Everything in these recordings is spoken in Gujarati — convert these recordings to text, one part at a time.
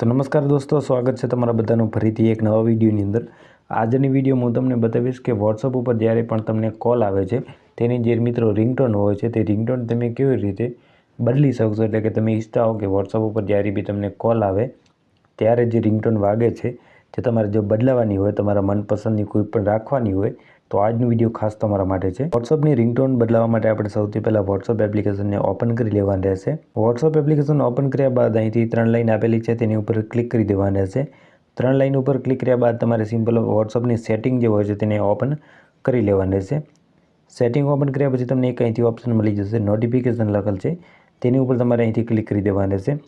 તો નમસ્કાર દોસ્તો, સ્વાગત છે તમારા બધાનું ફરીથી એક નવા વિડીયોની અંદર. આજની વિડીયોમાં હું તમને બતાવીશ કે વોટ્સઅપ ઉપર જ્યારે પણ તમને કોલ આવે છે, તેની જે મિત્રો રિંગટોન હોય છે, તે રિંગટોન તમે કેવી રીતે બદલી શકશો? એટલે કે તમે ઈચ્છતા હો કે વોટ્સઅપ ઉપર જ્યારે બી તમને કોલ આવે, ત્યારે જે રિંગટોન વાગે છે જે તમારે જો બદલાવાની હોય, તમારા મનપસંદની કોઈ પણ રાખવાની હોય તો આજનો વીડિયો ખાસ તમારા માટે છે. વોટ્સઅપની રિંગટોન બદલાવા માટે આપણે સૌથી પહેલાં વોટ્સઅપ એપ્લિકેશનને ઓપન કરી લેવાની રહેશે. વોટ્સઅપ એપ્લિકેશન ઓપન કર્યા બાદ અહીંથી ત્રણ લાઈન આપેલી છે, તેની ઉપર ક્લિક કરી દેવાની રહેશે. ત્રણ લાઈન ઉપર ક્લિક કર્યા બાદ તમારે સિમ્પલ વોટ્સઅપની સેટિંગ જે હોય છે, તેને ઓપન કરી લેવાની રહેશે. સેટિંગ ઓપન કર્યા પછી તમને એક અહીંથી ઓપ્શન મળી જશે નોટિફિકેશન લખેલ છે. તેની ઉપર તમારે અહીંથી ક્લિક કરી દેવાની રહેશે.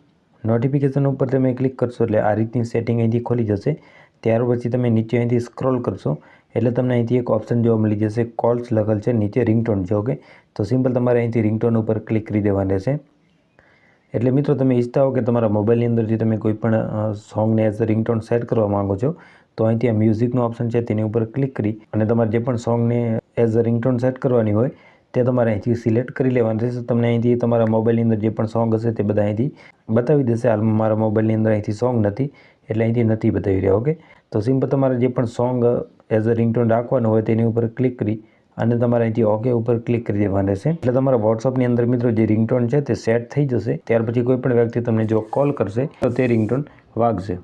નોટિફિકેશન ઉપર તમે ક્લિક કરશો એટલે આ રીતની સેટિંગ અહીંથી ખોલી જશે. ત્યાર પછી તમે નીચે અહીંથી સ્ક્રોલ કરશો. એટલે તમને અહીંથી એક ઓપ્શન જોવા મળી જશે કોલ્સ લખેલ છે, નીચે રિંગટોન છે ઓકે તો સિમ્પલ તમારે અહીંથી રિંગટોન ઉપર ક્લિક કરી દેવાની રહેશે એટલે મિત્રો, તમે ઈચ્છતા હો કે તમારા મોબાઈલની અંદરથી તમે કોઈ પણ સોંગને એઝ અ રિંગટોન સેટ કરવા માંગો છો, તો અહીંથી આ મ્યુઝિકનો ઓપ્શન છે, તેની ઉપર ક્લિક કરી અને તમારે જે પણ સોંગને એઝ અ રિંગટોન સેટ કરવાની હોય, તે તમારે અહીંથી સિલેક્ટ કરી લેવાનું રહેશે. તમને અહીંથી તમારા મોબાઈલની અંદર જે પણ સોંગ હશે, તે બધા અહીંથી બતાવી દેશે. હાલમાં મારા મોબાઈલની અંદર અહીંથી સોંગ નથી, એટલે અહીંથી નથી બતાવી રહ્યા ઓકે તો સિમ્પલ તમારે જે પણ સોંગ એઝ અ રિંગટોન રાખવાનું હોય તેની ઉપર ક્લિક કરી અને તમારે અહીંથી ઓકે ઉપર ક્લિક કરી દેવાનું રહેશે એટલે તમારા વોટ્સઅપની અંદર મિત્રો જે રિંગટોન છે તે સેટ થઈ જશે. ત્યાર પછી કોઈ પણ વ્યક્તિ તમને જો કોલ કરશે, તો તે રિંગટોન વાગશે.